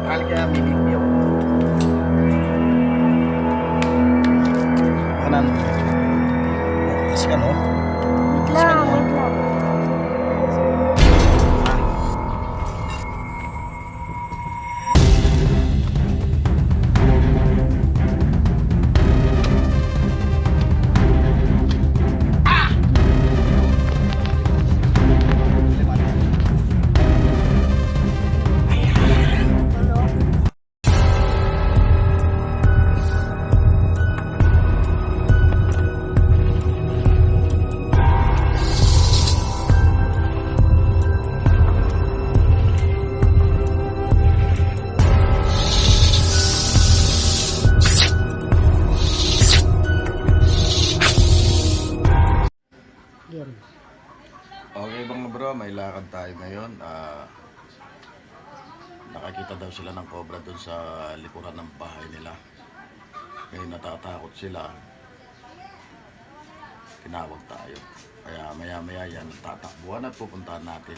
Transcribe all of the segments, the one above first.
Kali kaya may sila ng cobra doon sa likuran ng bahay nila. Ngayon natatakot sila. Tinawag tayo. Kaya maya maya yan, tatakbuhan at pupuntahan natin.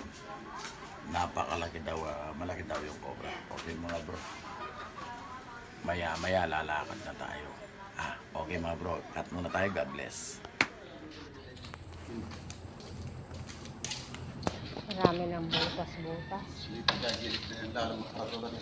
Napakalaki daw, ah, malaki daw yung cobra. Okay mga bro. Maya maya lalakad na tayo. Ah, okay mga bro, cut muna tayo. God bless. Marami ng butas-butas. Nadapaan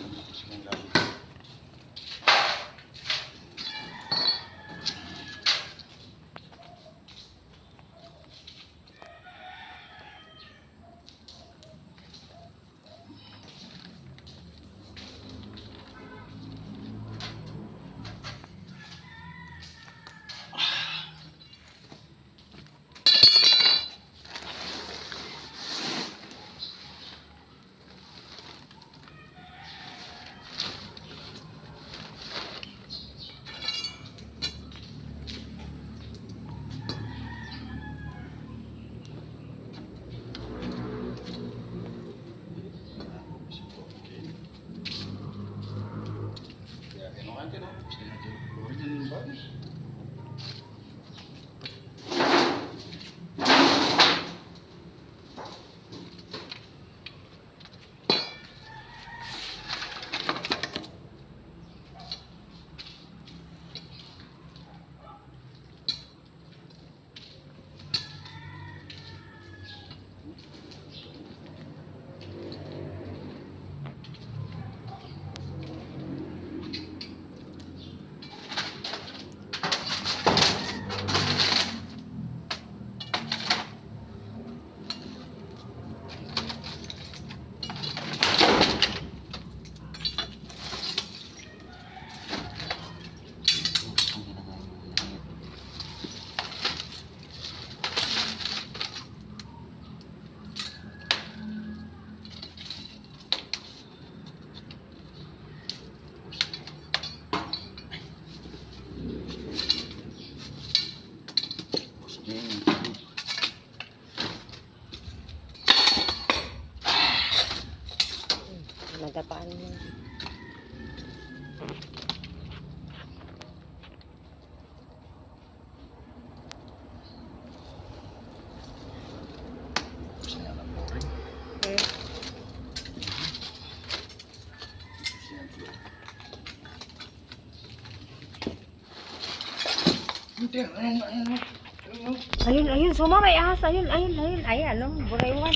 Ayun, ayun, suma may ahas. Ayun, ayun, ayun. Ayan, ano, buraywan.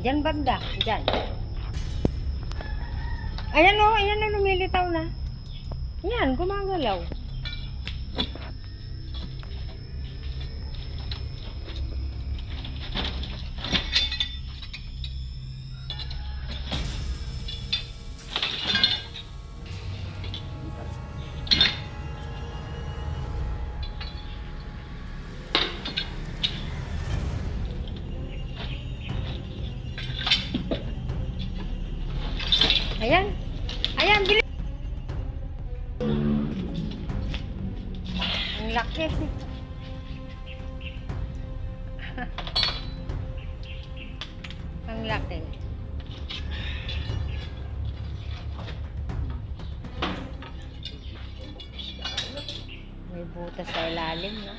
Diyan banda, diyan. Ayan o, ayan na lumilitaw na. Yan, gumagalaw. Ayan. Ayan, bili. Ang laki. Ang laki. May butas sa ilalim, no?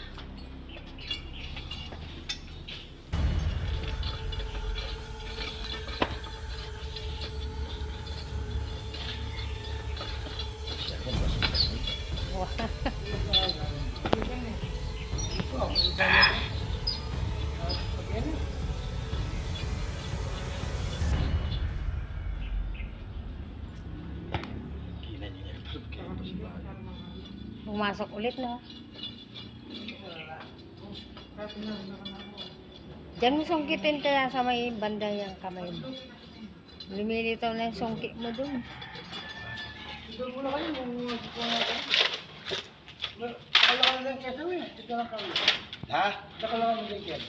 dito sa bahay. Pumasok ulit, no? Diyan mo sungkitin kaya sa may banda yung kamay mo. Lumilitaw na yung sungkit mo dun. Doon muna kayo, kung natin. Nakalakan lang kasi eh. Ito lang kami. Ha? Nakalakan lang yan.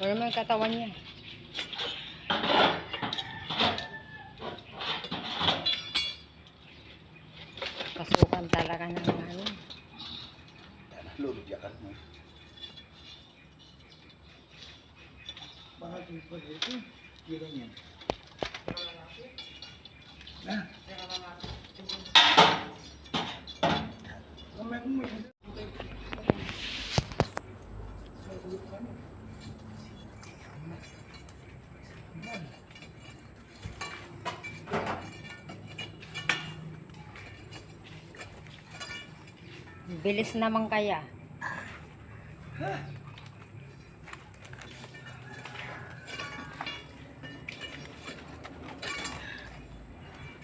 Wala mo yung katawan niya. Pasukan talaga ng ano. Yan, lulog yakan mo. Bakit yung pwede ito? Hindi ganyan. Bilis naman kaya.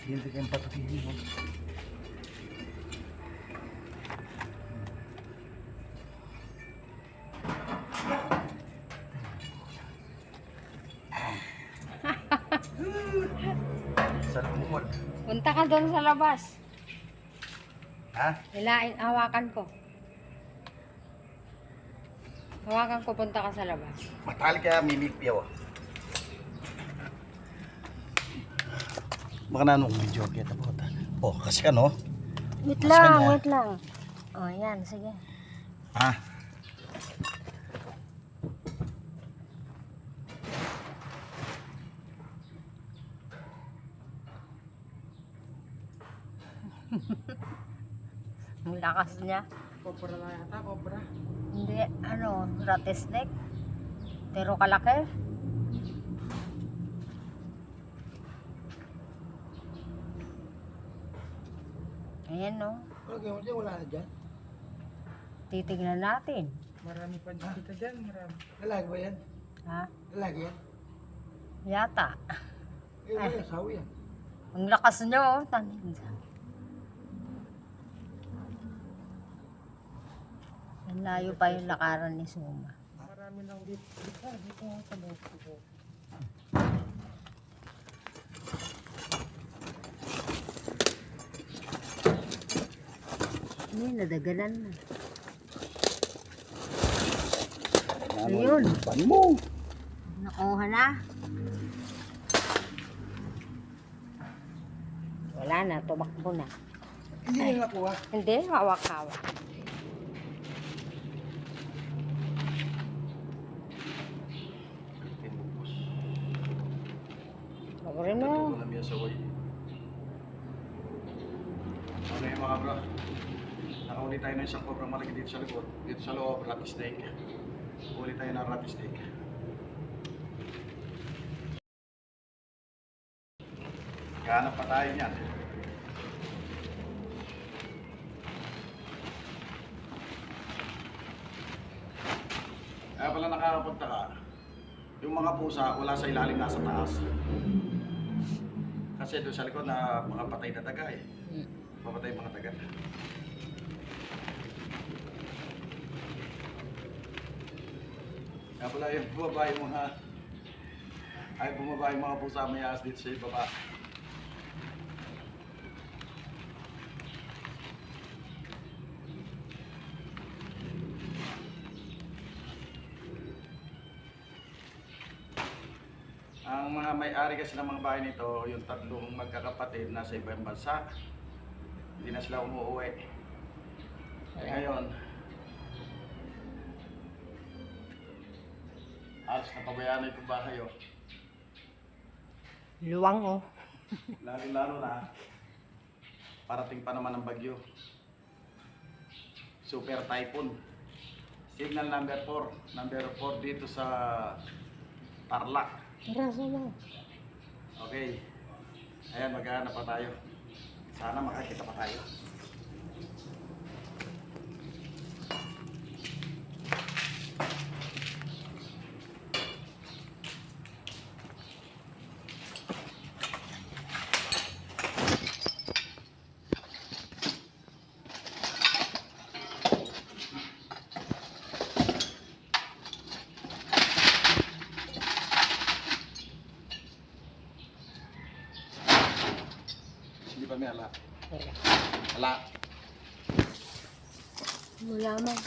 Hindi kayong. Sarap mo. Punta ka doon sa labas. Ha? Hilain, hawakan ko. Hawakan ko, punta ka sa labas. Matalik kaya mimikpiyaw ah. Baka na nung medyo kita po. Oh, kasi ka no? Wait Mas lang, kanya. wait lang. Oh, yan, sige. Ha? Lakas niya. Cobra na yata, cobra. Hindi, ano, rattlesnake. Pero kalaki. Ayan, no. Okay, wala, na dyan. Titignan natin. Marami pa dito dyan, marami. Lalaki ba yan? Ha? Lalaki yan? Yata. Eh, wala, sawi yan. Ang lakas niyo, oh. Tanin. Ang layo pa yung lakaran ni Suma. Marami lang dito. Dito, dito sa dito. Hindi, nadagalan na. Ayun. Pan mo. Nakuha na. Wala na, tumakbo na. Hindi nila nakuha. Hindi, hawak-hawak. Tinubos. Ako rin mo. Ito lang yan sa way. Bro? Nakauli tayo ng isang cobra malaki dito sa likod. Dito sa loob, rat snake. Uli tayo ng rat snake. Kahanap pa tayo niyan. Kaya pala nakakapunta ka, yung mga pusa wala sa ilalim nasa taas. Kasi doon sa likod na mga patay na daga eh. Papatay mga daga. Kaya pala yung bumaba yung mga ay bumaba mga pusa may ahas dito sa ibaba. Ang mga may-ari kasi ng mga bahay nito, yung tatlong magkakapatid nasa ibang bansa, hindi na sila umuwi. Eh ngayon, halos napabayaan na itong bahay oh. Luwang, oh. Lalo-lalo na, parating pa naman ang bagyo. Super Typhoon. Signal number 4. Number 4 dito sa Tarlac. Tara. Okay. Ayan, maghahanap pa tayo. Sana makakita pa tayo. Marami ala. Wala. Ala. Wala man.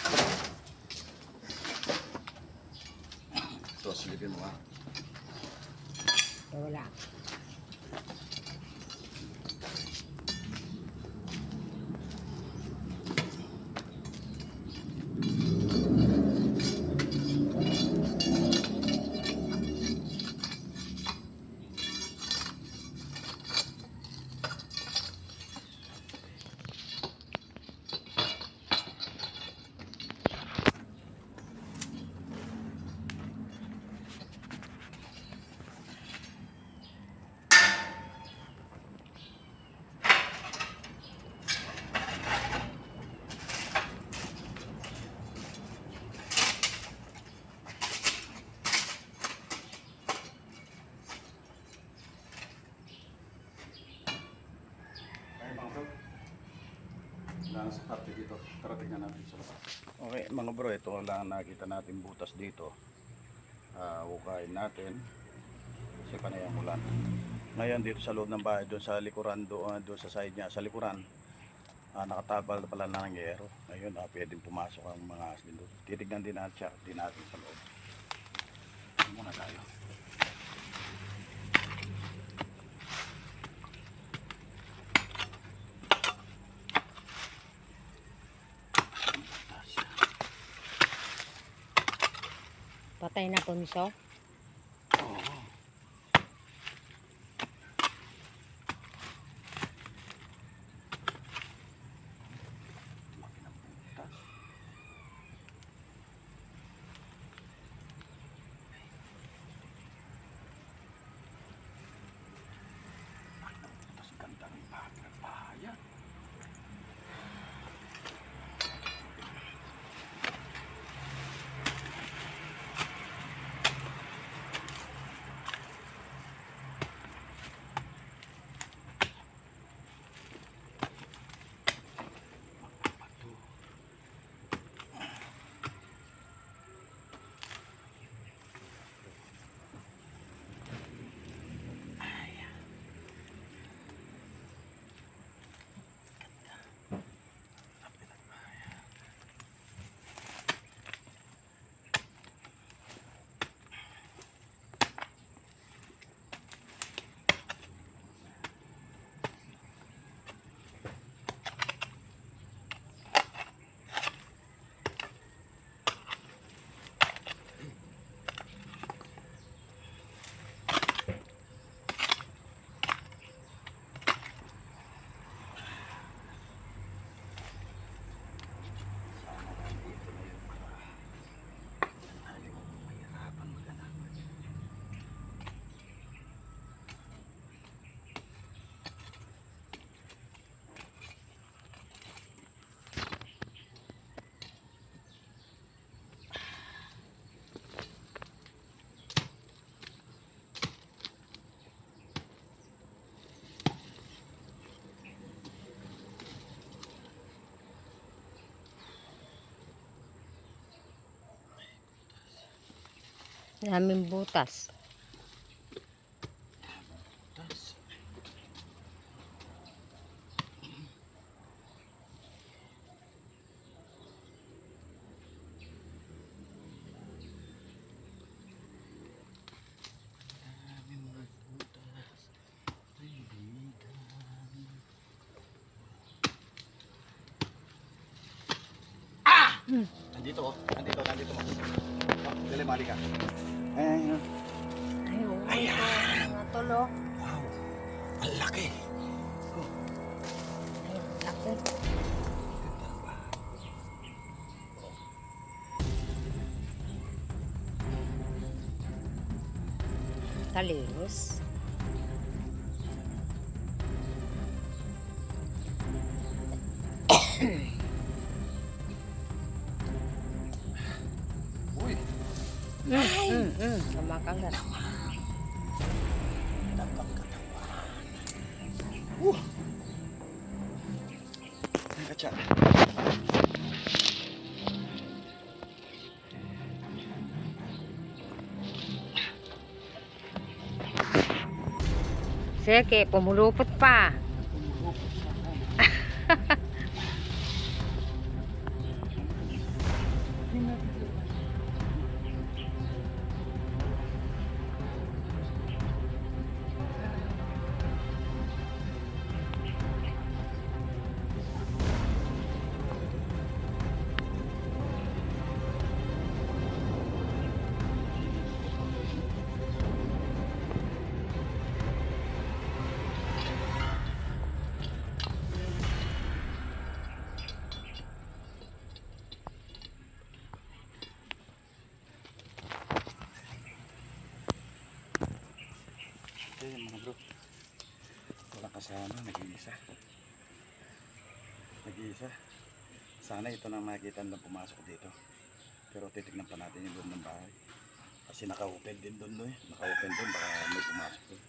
Ito, silipin mo ha. Wala. Ay, mga bro. Wala parte dito. Tara, tignan natin sa labas. Okay, mga bro, ito lang nakita natin butas dito. Ah, hukayin natin. Kasi panay ang ulan. Ngayon, dito sa loob ng bahay, doon sa likuran, doon, doon sa side niya, sa likuran, ah, nakatabal pala na ng yero. Ngayon, ah, pwedeng pumasok ang mga asin doon. Titignan din natin siya, din natin sa loob. Muna tayo. Patay na punso. Daming butas. Butas. Ah! Nandito oh. Nandito, nandito mo. Oh, dali, mali ka. Ayan. Ayun. Ayan. Mga tulo. Wow. Ang laki. Ayun, laki. Talinis. Uy. mm. Kumakagat. Tapang katawan. Uh. Ay, katsa. Sige, pumulupot pa. Nag-iisa. Nag-iisa. Sana ito na makikita na pumasok dito. Pero titignan pa natin yung loob ng bahay. Kasi naka-open din doon doon eh. Naka-open doon, baka may pumasok doon.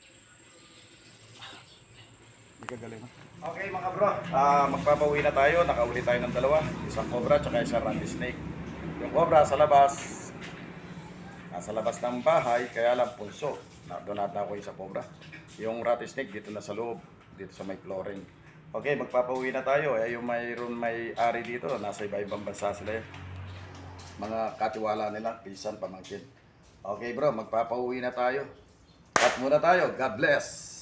Hindi ka galing ha? Okay mga bro, Ah, magpapauwi na tayo. Nakauli tayo ng dalawa. Isang cobra at isang ratty snake. Yung cobra sa labas, nasa labas ng bahay, kaya lang pulso. Na, doon nata ako sa cobra. Yung ratty snake dito na sa loob, dito sa may flooring. Okay, magpapauwi na tayo. Eh, yung mayroon may ari dito, nasa iba-ibang bansa sila eh. Mga katiwala nila, pisan, pamangkin. Okay bro, magpapauwi na tayo. Cut muna tayo. God bless.